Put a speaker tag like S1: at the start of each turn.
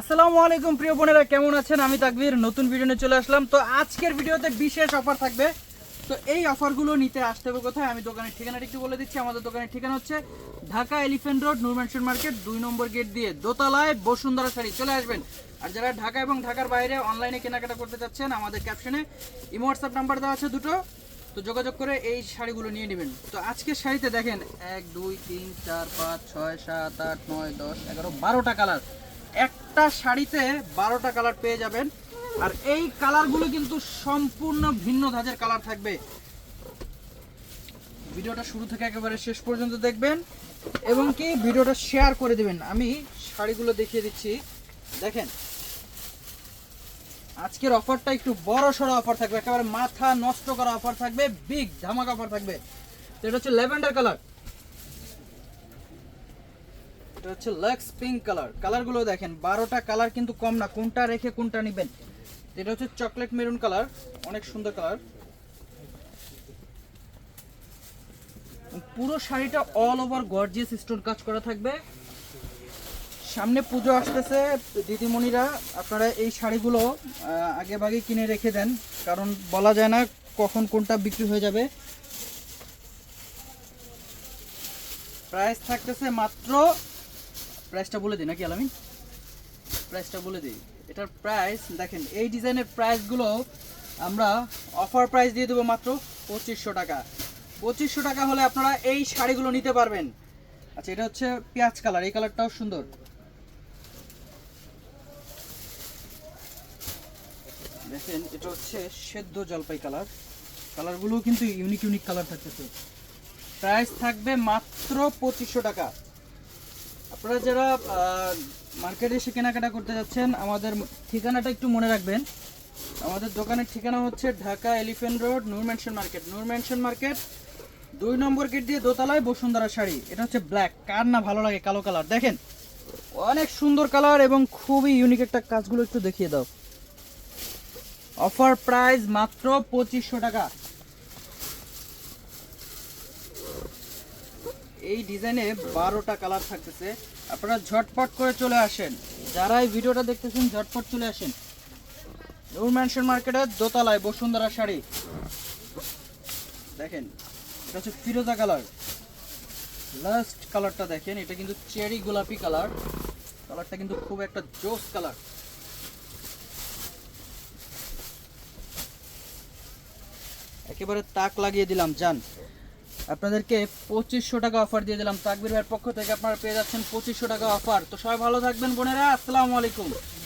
S1: আসসালামু আলাইকুম প্রিয় বোনেরা কেমন আছেন আমি তাকবির নতুন ভিডিও নিয়ে চলে আসলাম তো আজকের ভিডিওতে বিশেষ অফার থাকবে তো এই অফারগুলো নিতে আসতে হবে কোথায় আমি দোকানের ঠিকানাটি একটু বলে দিচ্ছি আমাদের দোকানের ঠিকানা হচ্ছে Dhaka elephant road Nur mansion market দুই নম্বর গেট দিয়ে দোতলায় বসুন্ধরা শাড়ি চলে আসবেন আর যারা ঢাকা এবং ঢাকার বাইরে অনলাইনে কেনাকাটা করতে চাচ্ছেন আমাদের ক্যাপশনে ইমো হোয়াটসঅ্যাপ নাম্বার দেওয়া আছে দুটো তো যোগাযোগ করে এই শাড়িগুলো নিয়ে নেবেন তো আজকের শাড়িতে দেখেন এক দুই তিন চার পাঁচ ছয় সাত আট নয় দশ এগারো বারোটা কালার এক একটা শাড়িতে বারোটা কালার পেয়ে যাবেন আর এই কালারগুলো কিন্তু সম্পূর্ণ ভিন্ন ধাঁচের কালার থাকবে ভিডিওটা শুরু থেকে একেবারে শেষ পর্যন্ত দেখবেন এবং কি ভিডিওটা শেয়ার করে দেবেন আমি শাড়িগুলো দেখিয়ে দিচ্ছি দেখেন আজকের অফারটা একটু বড় সড়ো অফার থাকবে একেবারে মাথা নষ্ট করা অফার থাকবে বিগ ধামাক অফার থাকবে এটা হচ্ছে ল্যাভেন্ডার কালার এটা হচ্ছে লাক্স পিঙ্ক কালার কালারগুলো দেখেন বারোটা কালার কিন্তু কম না কোনটা রেখে কোনটা নেবেন এটা হচ্ছে চকলেট মেরুন কালার অনেক সুন্দর কালার পুরো শাড়িটা অল ওভার গর্জিয়াস স্টোন কাজ করা থাকবে সামনে পুজো আসতেছে দিদিমণিরা আপনারা এই শাড়িগুলো আগে ভাগে কিনে রেখে দেন কারণ বলা যায় না কখন কোনটা বিক্রি হয়ে যাবে প্রাইস থাকতেছে মাত্র প্রাইসটা বলে দিই নাকি আলামিন প্রাইসটা বলে দিই এটার প্রাইস দেখেন এই ডিজাইনের প্রাইসগুলো আমরা অফার প্রাইস দিয়ে দেবো মাত্র পঁচিশশো টাকা পঁচিশশো টাকা হলে আপনারা এই শাড়িগুলো নিতে পারবেন আচ্ছা এটা হচ্ছে পেঁয়াজ কালার এই কালারটাও সুন্দর দেখেন এটা হচ্ছে সেদ্ধ জলপাই কালার কালারগুলোও কিন্তু ইউনিক ইউনিক কালার থাকতেছে প্রাইস থাকবে মাত্র পঁচিশশো টাকা আপনারা যারা মার্কেটে এসে কেনাকাটা করতে যাচ্ছেন আমাদের ঠিকানাটা একটু মনে রাখবেন আমাদের দোকানের ঠিকানা হচ্ছে Dhaka elephant road Noor mansion market Noor market দুই নম্বর গেট দিয়ে দোতলায় বসুন্ধরা শাড়ি এটা হচ্ছে ব্ল্যাক কার না ভালো লাগে কালো কালার দেখেন অনেক সুন্দর কালার এবং খুবই ইউনিক একটা কাজগুলো একটু দেখিয়ে দাও অফার প্রাইস মাত্র পঁচিশশো টাকা এই ডিজাইনে বারোটা কালার থাকতেছে আপনারা ঝটপট করে চলে আসেন যারা এই ভিডিওটা দেখতেছেন ঝটপট চলে আসেন নূর মার্কেটের দোতলায় বসুন্ধরা শাড়ি দেখেন এটা হচ্ছে ফিরোজা কালার লাস্ট কালারটা দেখেন এটা কিন্তু চেরি গোলাপি কালার কালারটা কিন্তু খুব একটা জোস কালার একেবারে তাক লাগিয়ে দিলাম যান আপনাদেরকে পঁচিশশো টাকা অফার দিয়ে দিলাম তাকবির ভাইয়ের পক্ষ থেকে আপনারা পেয়ে যাচ্ছেন পঁচিশশো টাকা অফার তো সবাই ভালো থাকবেন বোনেরা আসসালামু আলাইকুম